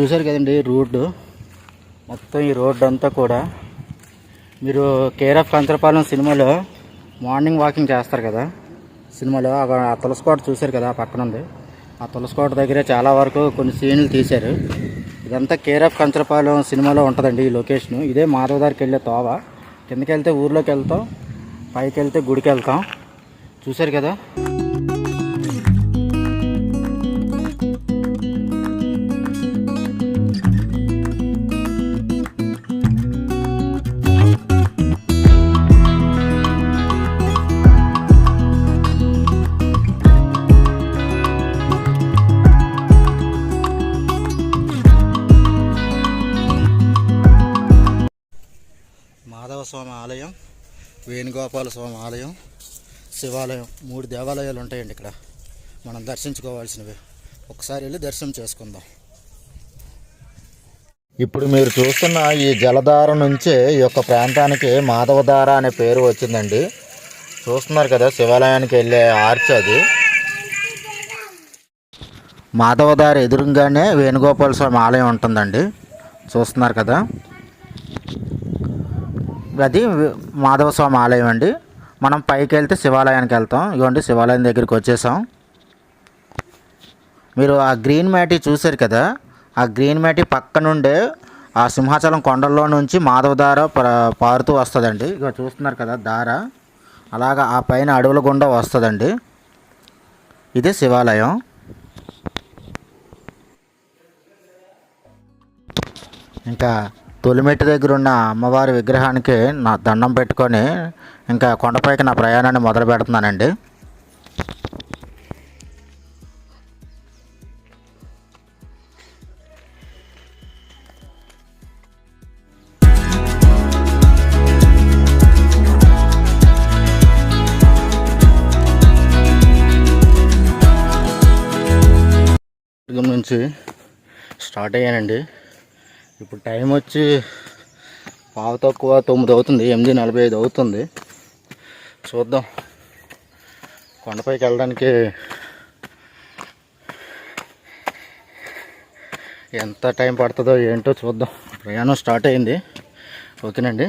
చూశారు కదండి రోడ్డు. మొత్తం ఈ రోడ్డు అంతా కూడా మీరు కేర్ ఆఫ్ కంచరపాలెం సినిమాలో మార్నింగ్ వాకింగ్ చేస్తారు కదా. సినిమాలో ఆ తులసికోట చూశారు కదా పక్కన ఉంది. ఆ తులసికోట దగ్గరే చాలా వరకు కొన్ని సీన్లు తీశారు. ఇదంతా కేర్ ఆఫ్ కంచరపాలెం సినిమాలో ఉంటుందండి ఈ లొకేషన్. ఇదే మాధవదారికి వెళ్ళే తోవ. కిందకి వెళ్తే ఊర్లోకి వెళ్తాం పైకి వెళ్తే గుడికి వెళ్తాం. చూశారు కదా? వేణుగోపాల స్వామి ఆలయం శివాలయం మూడు దేవాలయాలు ఉంటాయండి ఇక్కడ. మనం దర్శించుకోవాల్సినవి. ఒకసారి వెళ్ళి దర్శనం చేసుకుందాం. ఇప్పుడు మీరు చూస్తున్న ఈ జలధార నుంచే ఈ యొక్క ప్రాంతానికి మాధవధార అనే పేరు వచ్చిందండి. చూస్తున్నారు కదా శివాలయానికి వెళ్ళే ఆర్చ్ అది. మాధవధార ఎదురుగానే వేణుగోపాల స్వామి ఆలయం ఉంటుందండి. చూస్తున్నారు కదా. అది మాధవ స్వామి ఆలయం అండి. మనం పైకి వెళ్తే శివాలయానికి వెళ్తాం. ఇవ్వండి శివాలయం దగ్గరికి వచ్చేసాం. మీరు ఆ గ్రీన్ మ్యాటి చూశారు కదా? ఆ గ్రీన్ మ్యాటి పక్క నుండే ఆ సింహాచలం కొండల్లో నుంచి మాధవ దార ప- పారుతూ వస్తుందండి. ఇక చూస్తున్నారు కదా దార అలాగా ఆ పైన అడవుల గుండా వస్తుందండి. ఇదే శివాలయం. ఇంకా తొలిమెట్టు దగ్గర ఉన్న అమ్మవారి విగ్రహానికి నా దండం పెట్టుకొని ఇంకా కొండపైకి నా ప్రయాణాన్ని మొదలు పెడుతున్నానండి. నుంచి స్టార్ట్ అయ్యానండి. ఇప్పుడు టైం వచ్చి పావు తక్కువ తొమ్మిది అవుతుంది ఎనిమిది నలభై ఐదు అవుతుంది. చూద్దాం. కొండపైకి వెళ్ళడానికి ఎంత టైం పడుతుందో ఏంటో చూద్దాం. ప్రయాణం స్టార్ట్ అయింది. ఓకేనండి.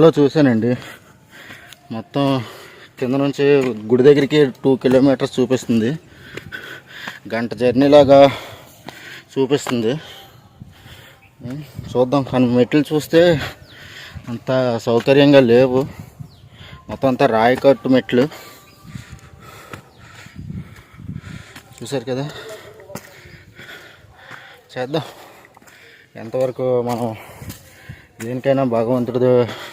నెట్లో చూశానండి. మొత్తం కింద నుంచి గుడి దగ్గరికి టూ కిలోమీటర్స్ చూపిస్తుంది. గంట జర్నీ లాగా చూపిస్తుంది. చూద్దాం. కానీ మెట్లు చూస్తే అంత సౌకర్యంగా లేవు. మొత్తం అంతా రాయి కట్టు మెట్లు. చూశారు కదా? చేద్దాం. ఎంతవరకు మనం దేనికైనా భగవంతుడి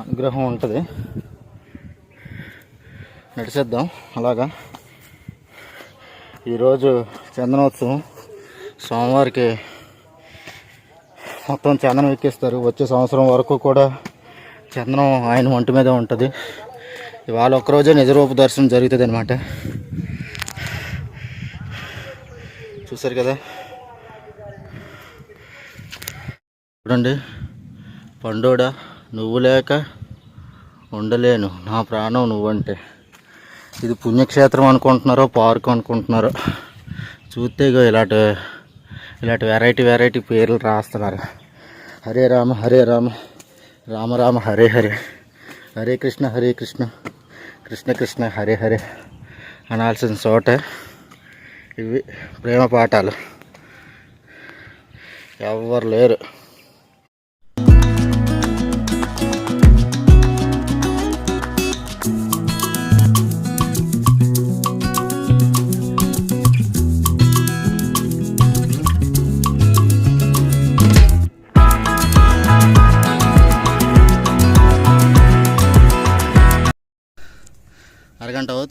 అనుగ్రహం ఉంటుంది. నడిచేద్దాం. అలాగా. ఈరోజు చందనోత్సవం. సోమవారికి మొత్తం చందనం ఎక్కిస్తారు. వచ్చే సంవత్సరం వరకు కూడా చందనం ఆయన ఒంటి మీద ఉంటుంది. ఇవాళ ఒక్కరోజే నిజరూప దర్శనం జరుగుతుంది అనమాట చూసారు కదా? చూడండి. పండోడా నువ్వు లేక ఉండలేను. నా ప్రాణం నువ్వంటే. ఇది పుణ్యక్షేత్రం అనుకుంటున్నారో పార్క్ అనుకుంటున్నారో? చూస్తే ఇగో ఇలాంటి ఇలాంటి వెరైటీ వెరైటీ పేర్లు రాస్తున్నారు. హరే రామ హరే రామ. రామ రామ హరే హరే. హరే కృష్ణ హరే కృష్ణ. కృష్ణ కృష్ణ హరే హరే. అనాల్సిన చోట ఇవి ప్రేమ పాఠాలు. ఎవ్వరు లేరు.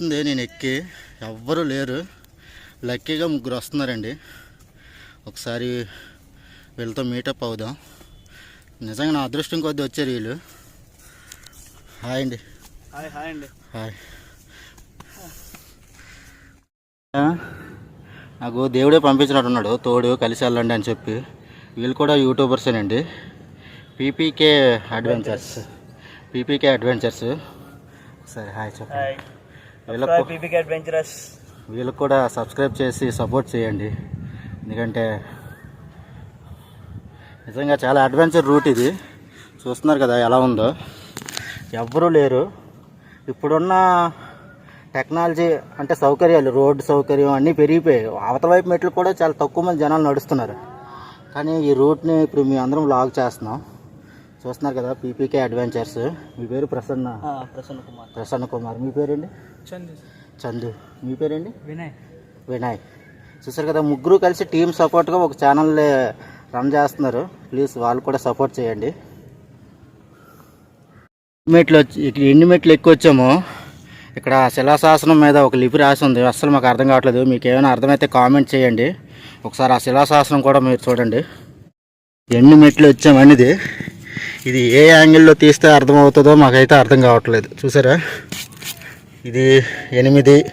అవుతుంది నేను ఎక్కి. ఎవ్వరూ లేరు. లక్కీగా ముగ్గురు వస్తున్నారండి. ఒకసారి వీళ్ళతో మీటప్ అవుదాం. నిజంగా నా అదృష్టం కొద్దీ వచ్చారు వీళ్ళు. హాయ్ అండి. హాయ్ హాయ్ అండి. హాయ్. నాకు దేవుడే పంపించినట్టున్నాడు. తోడు కలిసి వెళ్ళండి అని చెప్పి. వీళ్ళు కూడా యూట్యూబర్సేనండి పీపీకే అడ్వెంచర్స్ పీపీకే అడ్వెంచర్స్ సరే హాయ్ చెప్పండి. అడ్వెంచరస్ వీళ్ళకు కూడా సబ్స్క్రైబ్ చేసి సపోర్ట్ చేయండి. ఎందుకంటే నిజంగా చాలా అడ్వెంచర్ రూట్ ఇది. చూస్తున్నారు కదా ఎలా ఉందో. ఎవ్వరూ లేరు. ఇప్పుడున్న టెక్నాలజీ అంటే సౌకర్యాలు రోడ్డు సౌకర్యం అన్నీ పెరిగిపోయాయి. అవతల వైపు మెట్లు కూడా చాలా తక్కువ మంది జనాలు నడుస్తున్నారు. కానీ ఈ రూట్ని ఇప్పుడు మీ అందరం లాగ్ చేస్తున్నాం. చూస్తున్నారు కదా పీపీకే అడ్వెంచర్స్ మీ పేరు ప్రసన్న? ప్రసన్న కుమార్. ప్రసన్న కుమార్. మీ పేరండి చందు. చందు. మీ పేరండి వినయ్. వినయ్. చూసారు కదా ముగ్గురు కలిసి టీమ్ సపోర్ట్గా ఒక ఛానల్ రన్ చేస్తున్నారు. ప్లీజ్ వాళ్ళు కూడా సపోర్ట్ చేయండి. మెట్లు వచ్చి ఇక్కడ ఎన్ని మెట్లు ఎక్కువ వచ్చామో ఇక్కడ శిలాశాసనం మీద ఒక లిపి రాసి ఉంది. అస్సలు మాకు అర్థం కావట్లేదు. మీకు ఏమైనా అర్థమైతే కామెంట్ చేయండి. ఒకసారి ఆ శిలాశాసనం కూడా మీరు చూడండి. ఎన్ని మెట్లు వచ్చామనేది. ఇది ఏ యాంగిల్లో తీస్తే అర్థమవుతుందో మాకైతే అర్థం కావట్లేదు. చూసారా? ఇది ఎనిమిది.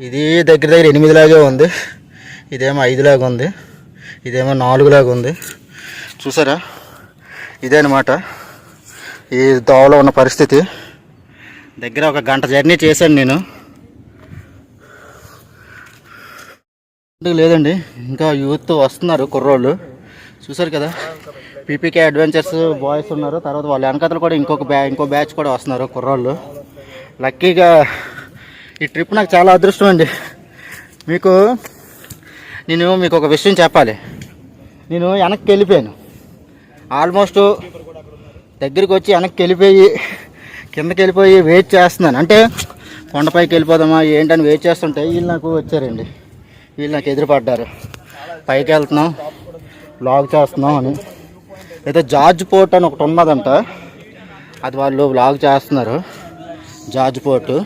ఇది దగ్గర దగ్గర ఎనిమిదిలాగే ఉంది. ఇదేమో ఐదులాగా ఉంది. ఇదేమో నాలుగులాగా ఉంది. చూసారా? ఇదే అనమాట ఈ దోవలో ఉన్న పరిస్థితి. దగ్గర ఒక గంట జర్నీ చేశాను నేను. లేదండి? ఇంకా యూత్ వస్తున్నారు కుర్రోళ్ళు. చూసారు కదా? పీపీకే అడ్వెంచర్స్ బాయ్స్ ఉన్నారు. తర్వాత వాళ్ళ వెనకతలు కూడా ఇంకొక బ్యా ఇంకో బ్యాచ్ కూడా వస్తున్నారు కుర్రాళ్ళు. లక్కీగా ఈ ట్రిప్ నాకు చాలా అదృష్టం అండి. మీకు నేను మీకు ఒక విషయం చెప్పాలి. నేను వెనక్కి వెళ్ళిపోయాను. ఆల్మోస్ట్ దగ్గరికి వచ్చి వెనక్కి వెళ్ళిపోయి కిందకి వెళ్ళిపోయి వెయిట్ చేస్తున్నాను. అంటే కొండపైకి వెళ్ళిపోదామా ఏంటని వెయిట్ చేస్తుంటే వీళ్ళు నాకు వచ్చారండి. వీళ్ళు నాకు ఎదురుపడ్డారు. పైకి వెళ్తున్నాం. బ్లాగ్ చేస్తున్నాం అని. అయితే జార్జ్ పోర్ట్ అని ఒకటి ఉన్నదంట. అది వాళ్ళు బ్లాగ్ చేస్తున్నారు. George port.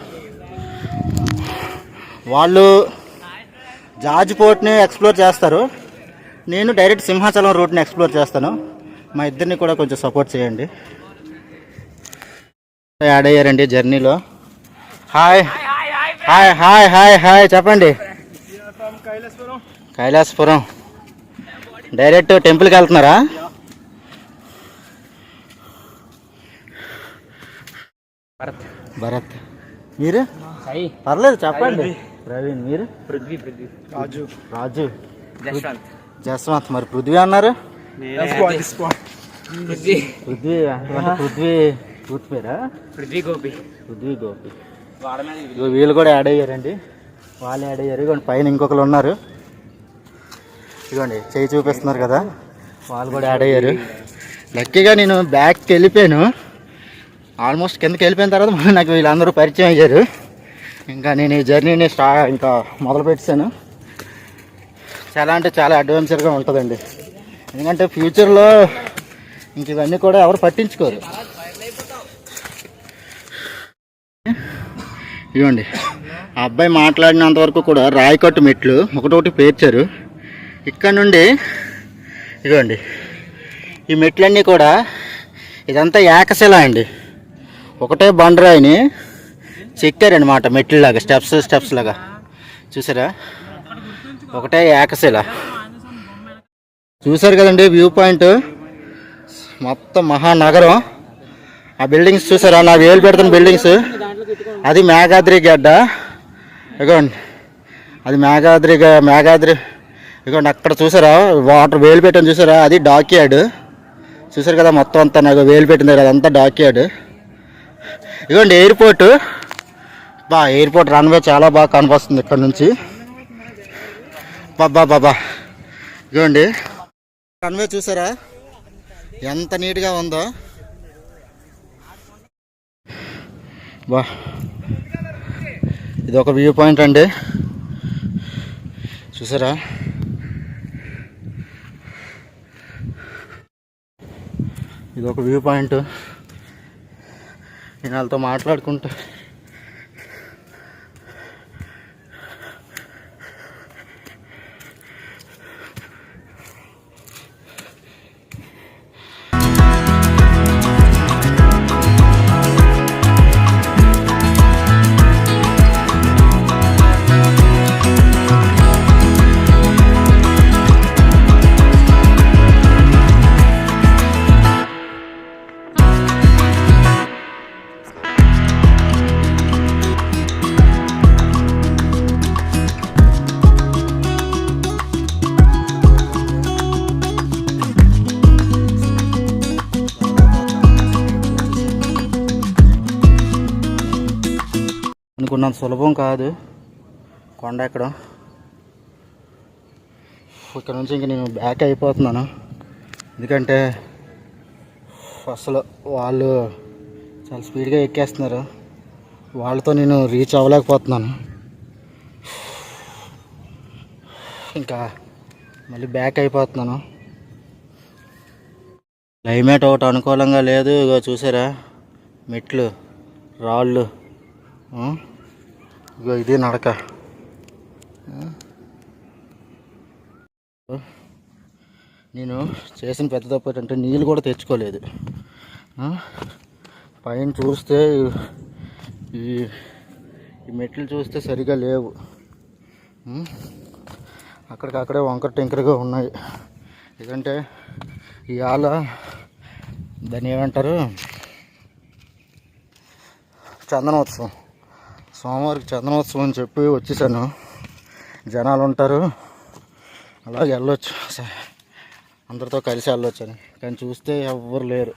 వాళ్ళు జార్జ్ పోర్ట్ని ఎక్స్ప్లోర్ చేస్తారు. నేను డైరెక్ట్ సింహాచలం రూట్ని ఎక్స్ప్లోర్ చేస్తాను. మా ఇద్దరిని కూడా కొంచెం సపోర్ట్ చేయండి. యాడ్ అయ్యారండి జర్నీలో. Hi. Hi hi hi hi చెప్పండి. కైలాసపురం. డైరెక్ట్ టెంపుల్కి వెళ్తున్నారా? భరత్. మీరు? సాయి పర్లేదు చెప్పండి. ప్రవీణ్ మీరు? పృథ్వీ పృథ్వీ. రాజు. రాజు. జస్వంత్ మరి పృథ్వీ అన్నారు? పృథ్వీ. పృథ్వీ అంటే పృథ్వీ పూర్తి పేరా పృథ్వీ గోపి. పృథ్వీ గోపి. వీళ్ళు కూడా యాడ్ అయ్యారండి. వాళ్ళు యాడ్ అయ్యారు. ఇదిగోండి పైన ఇంకొకరు ఉన్నారు. ఇదిగోండి చేయి చూపిస్తున్నారు కదా. వాళ్ళు కూడా యాడ్ అయ్యారు. లక్కీగా నేను బ్యాక్కి వెళ్ళిపోయాను ఆల్మోస్ట్ కిందకి వెళ్ళిపోయిన తర్వాత మళ్ళీ నాకు వీళ్ళందరూ పరిచయం అయ్యారు. ఇంకా నేను ఈ జర్నీని స్టా ఇంకా మొదలు పెట్టాను చాలా అంటే చాలా అడ్వెంచర్గా ఉంటుందండి. ఎందుకంటే ఫ్యూచర్లో ఇంక ఇవన్నీ కూడా ఎవరు పట్టించుకోరు. ఇవ్వండి ఆ అబ్బాయి మాట్లాడినంత వరకు కూడా రాయికట్టు మెట్లు ఒకటొకటి పేర్చారు. ఇక్కడ నుండి ఇదిగోండి. ఈ మెట్లన్నీ కూడా ఇదంతా ఏకశిల అండి. ఒకటే బండరాయిని చెక్కారనమాట మెట్లలాగా స్టెప్స్ స్టెప్స్ లాగా. చూసారా? ఒకటే ఏకశిల. చూసారు కదండి వ్యూ పాయింట్? మొత్తం మహానగరం. ఆ బిల్డింగ్స్ చూసారా? నా వేలు పెడుతున్న బిల్డింగ్స్. అది మేఘాద్రి గడ్డ. ఇగోండి. అది మేఘాద్రి గ- మేఘాద్రి. ఇగోండి అక్కడ చూసారా? వాటర్ వేలు పెట్టాను చూసారా? అది డాక్యార్డ్ చూసారు కదా మొత్తం అంతా నాకు వేలు పెట్టింది. కదా అదంతా డాక్యార్డ్ ఇగోండి ఎయిర్పోర్ట్ బా ఎయిర్పోర్ట్ రన్వే చాలా బాగా కనిపిస్తుంది ఇక్కడ నుంచి. బాబా బాబా ఇగోండి రన్వే చూసారా? ఎంత నీట్గా ఉందో. బా. ఇది ఒక వ్యూ పాయింట్ అండి. చూసారా? ఇది ఒక వ్యూ పాయింట్ నేను వాళ్ళతో మాట్లాడుకుంటా. అంత సులభం కాదు. కొండ ఎక్కడం. ఇక్కడ నుంచి ఇంక నేను బ్యాక్ అయిపోతున్నాను. ఎందుకంటే అసలు వాళ్ళు చాలా స్పీడ్గా ఎక్కేస్తున్నారు. వాళ్ళతో నేను రీచ్ అవ్వలేకపోతున్నాను. ఇంకా మళ్ళీ బ్యాక్ అయిపోతున్నాను. క్లైమేట్ ఒకటి అనుకూలంగా లేదు. ఇగో చూసారా? మెట్లు రాళ్ళు ఇగో ఇది నడక. నేను చేసిన పెద్ద తప్పు ఏంటంటే నీళ్ళు కూడా తెచ్చుకోలేదు. పైన చూస్తే ఈ ఈ మెట్లు చూస్తే సరిగా లేవు. అక్కడికక్కడే వంకర టెంకరగా ఉన్నాయి. ఎందుకంటే ఇవాళ దాన్ని ఏమంటారు? చందనోత్సవం. సోమవారికి చందనోత్సవం అని చెప్పి వచ్చేసాను. జనాలు ఉంటారు అలాగే వెళ్ళొచ్చు. అందరితో కలిసి వెళ్ళొచ్చు అని కానీ చూస్తే ఎవ్వరు లేరు.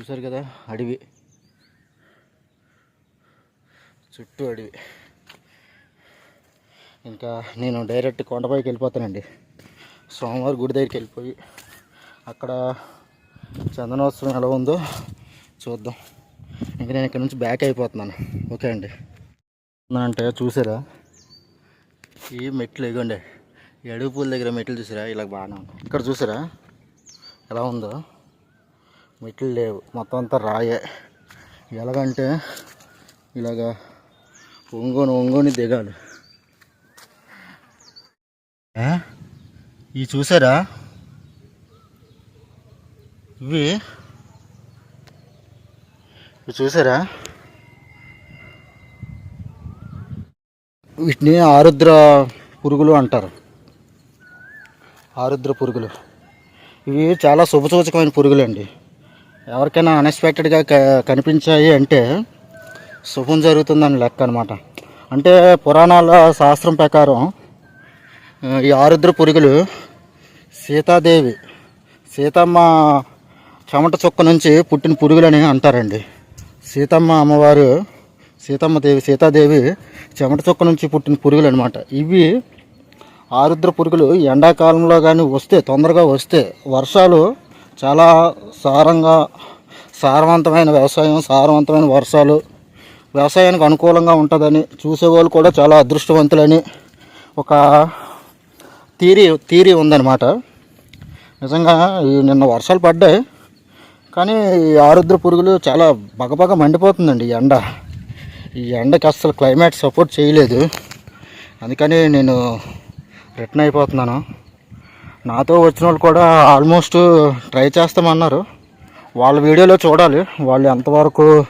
చూశారు కదా అడవి. చుట్టూ అడవి. ఇంకా నేను డైరెక్ట్ కొండపైకి వెళ్ళిపోతానండి. సోమవారం గుడి దగ్గరికి వెళ్ళిపోయి అక్కడ చందనోత్సవం ఎలా ఉందో చూద్దాం. ఇంకా నేను ఇక్కడ నుంచి బ్యాక్ అయిపోతున్నాను. ఓకే అండి. అంటే చూసారా? ఈ మెట్లు ఇగోండి. ఈ అడుగు పూల దగ్గర మెట్లు చూసారా? ఇలా బాగానే ఉంది ఇక్కడ చూసారా? ఎలా ఉందో? మెట్లు లేవు. మొత్తం అంతా రాయే. ఎలాగంటే ఇలాగా ఒంగోని ఒంగోని దిగాలి. ఇవి చూసారా? ఇవి? ఇవి చూసారా? వీటిని ఆరుద్ర పురుగులు అంటారు. ఆరుద్ర పురుగులు. ఇవి చాలా శుభసూచకమైన పురుగులు అండి ఎవరికైనా అన్ఎక్స్పెక్టెడ్గా కనిపించాయి అంటే శుభం జరుగుతుందని లెక్క అనమాట అంటే పురాణాల శాస్త్రం ప్రకారం ఈ ఆరుద్ర పురుగులు సీతాదేవి సీతమ్మ చెమట చుక్క నుంచి పుట్టిన పురుగులని అంటారండి. సీతమ్మ అమ్మవారు సీతమ్మ దేవి సీతాదేవి చెమట చుక్క నుంచి పుట్టిన పురుగులు అనమాట ఇవి ఆరుద్ర పురుగులు. ఎండాకాలంలో కానీ వస్తే తొందరగా వస్తే వర్షాలు చాలా సారంగా సారవంతమైన వ్యవసాయం సారవంతమైన వర్షాలు. వ్యవసాయానికి అనుకూలంగా ఉంటుందని చూసేవాళ్ళు కూడా చాలా అదృష్టవంతులని ఒక థీరీ థీరీ ఉందన్నమాట నిజంగా నిన్న వర్షాలు పడ్డాయి. కానీ ఈ ఆరుద్ర పురుగులు చాలా బగబగ మండిపోతుందండి ఈ ఎండ. ఈ ఎండకి అసలు క్లైమేట్ సపోర్ట్ చేయలేదు. అందుకని నేను రిటర్న్ అయిపోతున్నాను. నాతో వచ్చిన వాళ్ళు కూడా ఆల్మోస్ట్ ట్రై చేస్తామన్నారు. వాళ్ళ వీడియోలో చూడాలి. వాళ్ళు ఎంతవరకు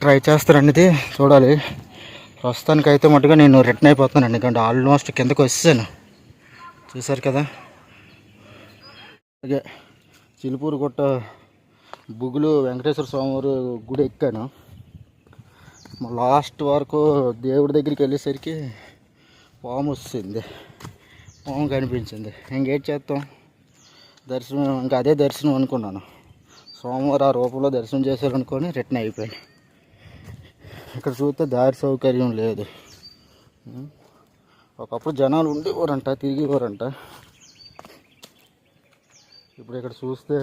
ట్రై చేస్తారనేది చూడాలి. ప్రస్తుతానికి అయితే మటుగా నేను రిటర్న్ అయిపోతున్నాను. ఎందుకంటే ఆల్మోస్ట్ కిందకు వచ్చేసాను. చూశారు కదా? అలాగే చిలుపూరు గుట్ట బుగులు వెంకటేశ్వర స్వామివారి గుడి ఎక్కాను. లాస్ట్ వరకు దేవుడి దగ్గరికి వెళ్ళేసరికి పాము వచ్చింది పాము కనిపించింది. ఇంకేం చేస్తాం? దర్శనం ఇంకా అదే దర్శనం అనుకున్నాను. సోమవారం ఆ రూపంలో దర్శనం చేశారనుకొని రిటర్న్ అయిపోయాను. ఇక్కడ చూస్తే దారి సౌకర్యం లేదు. ఒకప్పుడు జనాలు ఉండేవారంట తిరిగేవారంట. ఇప్పుడు ఇక్కడ చూస్తే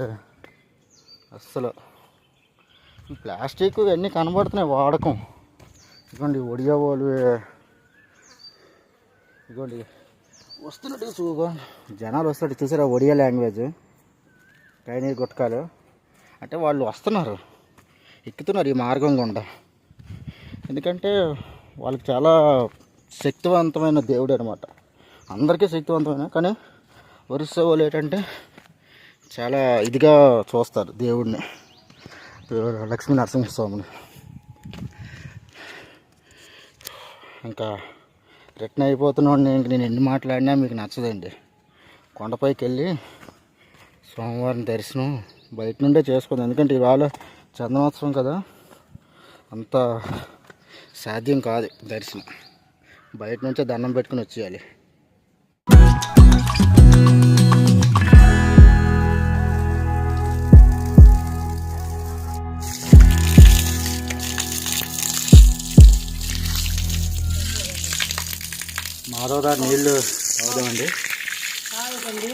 అస్సలు ప్లాస్టిక్ ఇవన్నీ కనబడుతున్నాయి వాడకం. ఇదిగోండి ఒడియా వాళ్ళు ఇదిగోండి. వస్తున్నట్టు చూగో జనాలు వస్తున్నట్టు చూసారా ఒడియా లాంగ్వేజ్? చైనీస్ గుట్కాలు. అంటే వాళ్ళు వస్తున్నారు. ఎక్కుతున్నారు ఈ మార్గం గుండా. ఎందుకంటే వాళ్ళకి చాలా శక్తివంతమైన దేవుడు అనమాట అందరికీ శక్తివంతమైన కానీ ఒరిస్సా వాళ్ళు ఏంటంటే చాలా ఇదిగా చూస్తారు దేవుడిని లక్ష్మీ నరసింహస్వామిని. ఇంకా రిటర్న్ అయిపోతున్నాడు ఇంక నేను ఎన్ని మాట్లాడినా మీకు నచ్చదండి. కొండపైకి వెళ్ళి సోమవారం దర్శనం బయట నుండే చేసుకుందాం ఎందుకంటే ఇవాళ చందనోత్సవం కదా. అంత సాధ్యం కాదు దర్శనం. బయట నుంచే దండం పెట్టుకుని వచ్చేయాలి. నీళ్ళు అవుదామండి కాదండి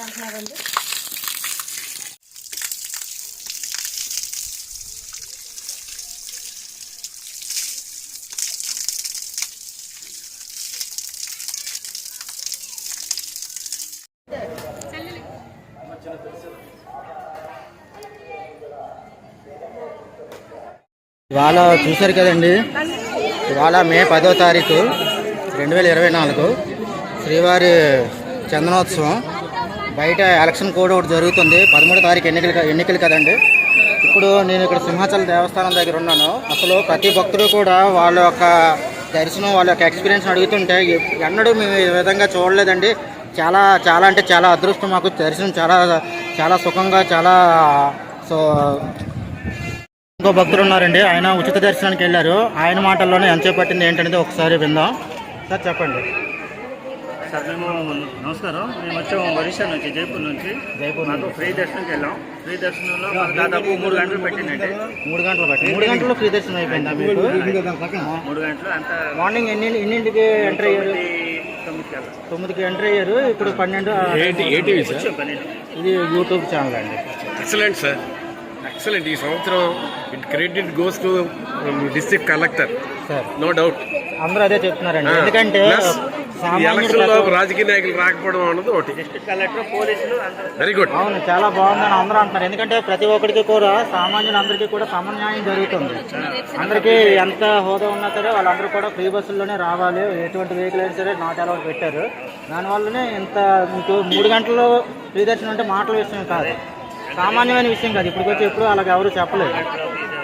అంటున్నారండి ఇవాళ చూశారు కదండి. ఇవాళ మే పదో తారీఖు రెండు వేల ఇరవై నాలుగు శ్రీవారి చందనోత్సవం. బయట ఎలక్షన్ కోడ్ ఒకటి జరుగుతుంది. పదమూడో తారీఖు ఎన్నికలు ఎన్నికలు కదండి. ఇప్పుడు నేను ఇక్కడ సింహాచల దేవస్థానం దగ్గర ఉన్నాను. అసలు ప్రతి భక్తుడు కూడా వాళ్ళ యొక్క దర్శనం వాళ్ళ యొక్క ఎక్స్పీరియన్స్ అడుగుతుంటే ఎన్నడూ మేము ఈ విధంగా చూడలేదండి. చాలా చాలా అంటే చాలా అదృష్టం. మాకు దర్శనం చాలా చాలా సుఖంగా చాలా సో ఇంకో భక్తులు ఉన్నారండి. ఆయన ఉచిత దర్శనానికి వెళ్ళారు. ఆయన మాటల్లోనే ఎంత పట్టింది ఏంటనేది ఒకసారి విందాం. సార్ చెప్పండి. సార్ మేము నమస్కారం. మేము వచ్చాము ఒరిస్సా నుంచి జైపూర్ నుంచి. జైపూర్ మాకు ఫ్రీ దర్శనంకి వెళ్ళాం. ఫ్రీ దర్శనంలో మాకు దాదాపు మూడు గంటలు పెట్టిందండి. మూడు గంటలు పట్టి మూడు గంటల్లో ఫ్రీ దర్శనం అయిపోయిందా మీకు? మూడు గంటలు అంతా మార్నింగ్ ఎన్ని ఎన్నింటికి ఎంటర్ అయ్యారు? తొమ్మిదికి ఎంటర్ అయ్యారు. ఇప్పుడు పన్నెండు. ఇది యూట్యూబ్ ఛానల్ అండి. Excellent sir. ఎక్సలెంట్. ఈ సంవత్సరం it credit goes to district collector. Sir. No doubt. అందరూ అదే చెప్తున్నారండి. ఎందుకంటే రాజకీయ నాయకులు రాకపోవడం అన్నది ఒకటి. కలెక్టర్ పోలీసులు అందరూ. వెరీ గుడ్ అవును చాలా బాగుందని అందరూ అంటున్నారు. ఎందుకంటే ప్రతి ఒక్కరికి కూడా సామాన్యులందరికీ కూడా సమన్యాయం జరుగుతుంది. అందరికీ ఎంత హోదా ఉన్నా సరే వాళ్ళందరూ కూడా ఫ్రీ బస్సుల్లోనే రావాలి. ఎటువంటి వెహికల్ అయినా సరే నాట్ అలౌట్ పెట్టారు. దానివల్లనే ఇంత మీకు మూడు గంటల్లో ఫ్రీ దర్శనం అంటే మాటల విషయం కాదు. సామాన్యమైన విషయం కాదు. ఇప్పుడు వచ్చి ఎప్పుడు అలాగ ఎవరు చెప్పలేదు.